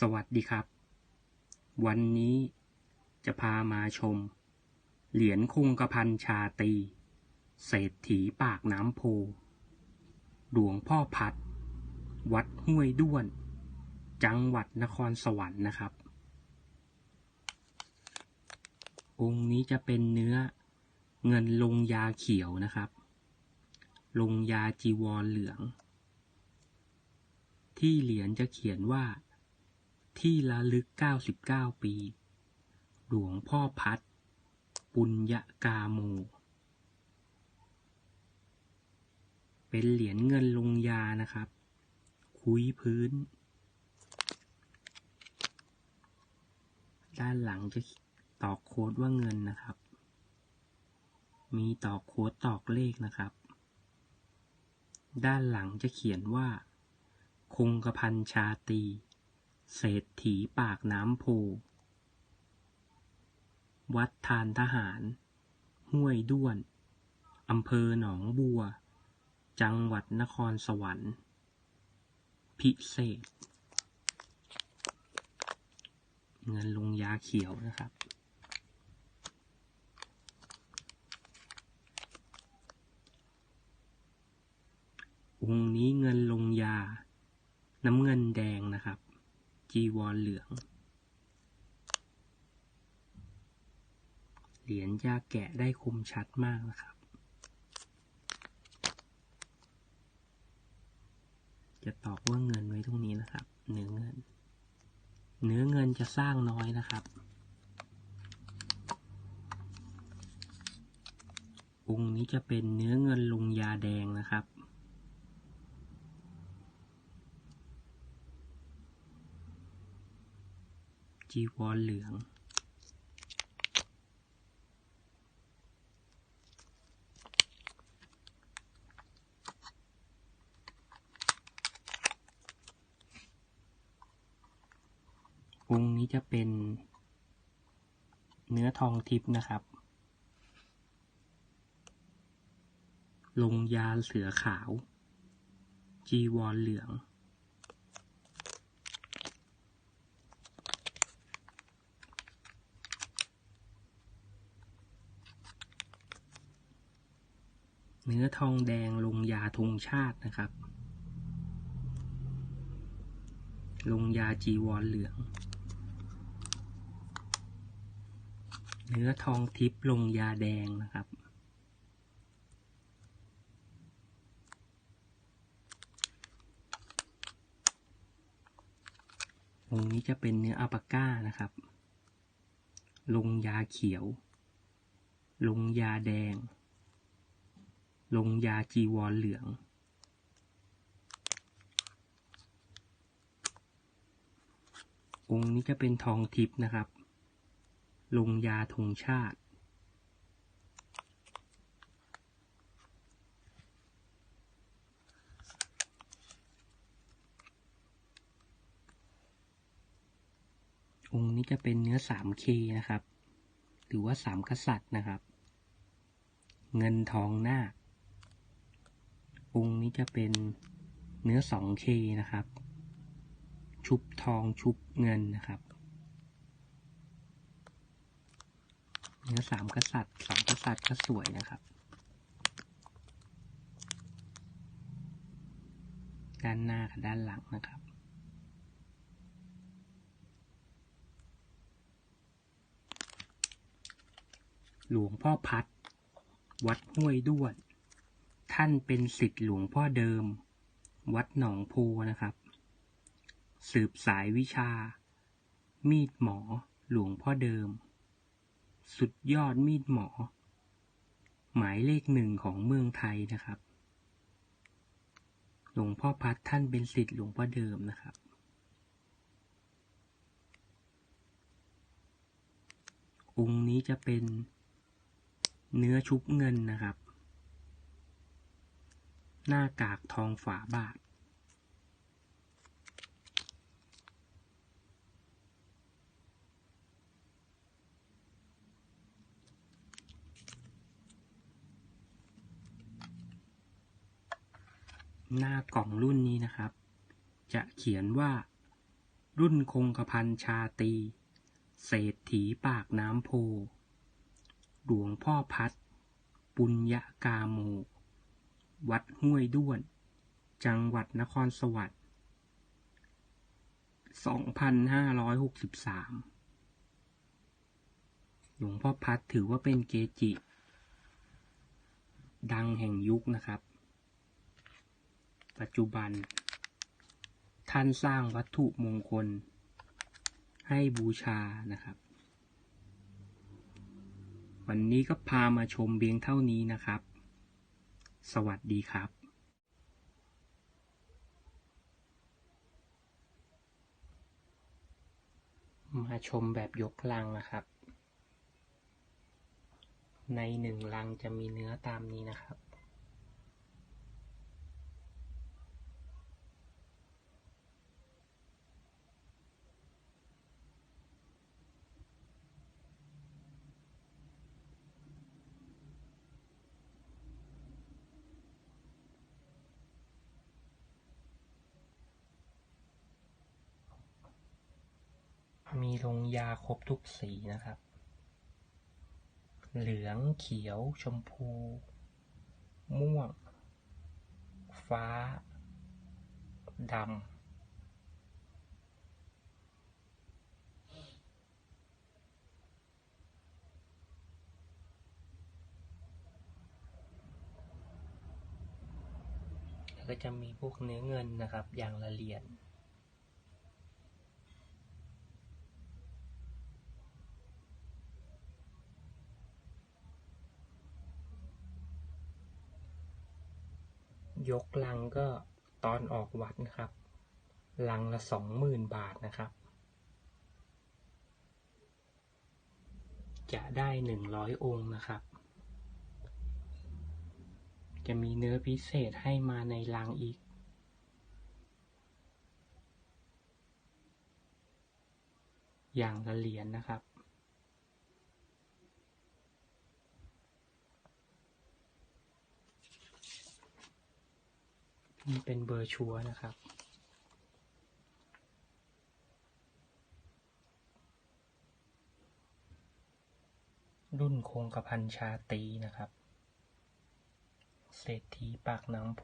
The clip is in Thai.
สวัสดีครับ วันนี้จะพามาชม เหรียญคงกระพันชาตี เศรษฐีปากน้ำโพ หลวงพ่อพัด วัดห้วยด้วน จังหวัดนครสวรรค์นะครับ องค์นี้จะเป็นเนื้อเงินลงยาเขียวนะครับ ลงยาจีวรเหลือง ที่เหรียญจะเขียนว่า ที่ระลึก 99 ปี หลวงพ่อพัด ปุญญกาโม เป็นเหรียญเงินลงยานะครับ คุยพื้น ด้านหลังจะตอกโค้ดว่าเงินนะครับ มีตอกโค้ดตอกเลขนะครับ ด้านหลังจะเขียนว่า คงกระพันชาตี เศรษฐีปากน้ำโพ วัดทานทหาร ห้วยด้วน อำเภอหนองบัว จังหวัดนครสวรรค์ พิเศษ เงินลงยาเขียวนะครับองค์นี้เงินลงยา น้ำเงินแดงนะครับ จีวรเหลือง เหรียญยาแกะได้คมชัดมากนะครับ จะตอกว่าเงินไว้ตรงนี้นะครับ เนื้อเงิน เนื้อเงินจะสร้างน้อยนะครับองค์นี้จะเป็นเนื้อเงินลงยาแดงนะครับ จีวรเหลือง องค์นี้จะเป็นเนื้อทองทิพย์นะครับ ลงยาเสือขาว จีวรเหลือง เนื้อทองแดงลงยาธงชาตินะครับ ลงยาจีวรเหลือง เนื้อทองทิพย์ลงยาแดงนะครับองนี้จะเป็นเนื้ออัปก้านะครับ ลงยาเขียว ลงยาแดง ลงยาจีวรเหลืององค์นี้จะเป็นทองทิพย์นะครับ ลงยาธงชาติ องค์นี้จะเป็นเนื้อ 3K นะครับ หรือว่าสามกษัตริย์นะครับ เงินทองหน้าค องนี้จะเป็นเนื้อ 2K นะครับ ชุบทองชุบเงินนะครับ เนื้อสามกษัตริย์สองกษัตริย์ก็สวยนะครับ ด้านหน้ากับด้านหลังนะครับหลวงพ่อพัด วัดห้วยด้วน ท่านเป็นสิทธิ์หลวงพ่อเดิม วัดหนองโพนะครับ สืบสายวิชา มีดหมอหลวงพ่อเดิม สุดยอดมีดหมอ หมายเลขหนึ่งของเมืองไทยนะครับ หลวงพ่อพัดท่านเป็นสิทธิ์หลวงพ่อเดิมนะครับองค์นี้จะเป็นเนื้อชุบเงินนะครับ หน้ากากทองฝาบาท หน้ากล่องรุ่นนี้นะครับ จะเขียนว่า รุ่นคงกระพันชาตี เศรษฐีปากน้ำโพ หลวงพ่อพัด ปุญญากาโม วัดห้วยด้วน จังหวัดนครสวรรค์2563 หลวงพ่อพัดถือว่าเป็นเกจิ ดังแห่งยุคนะครับ ปัจจุบัน ท่านสร้างวัตถุมงคล ให้บูชานะครับ วันนี้ก็พามาชมเบียงเท่านี้นะครับ สวัสดีครับมาชมแบบยกลังนะครับ ในหนึ่งลังจะมีเนื้อตามนี้นะครับ มีลงยาครบทุกสีนะครับ เหลืองเขียว ชมพู ม่วง ฟ้าดำแล้วก็จะมีพวกเนื้อเงินนะครับ อย่างละเหรียญ ยกลังก็ตอนออกวัดนะครับ ลังละสองหมื่นบาทนะครับ จะได้หนึ่งร้อยองค์นะครับ จะมีเนื้อพิเศษให้มาในลังอีกอย่างละเหรียญนะครับ นี่เป็นเบอร์ชัวนะครับ รุ่นคงกระพันชาตีนะครับ เศรษฐีปากน้ำโพ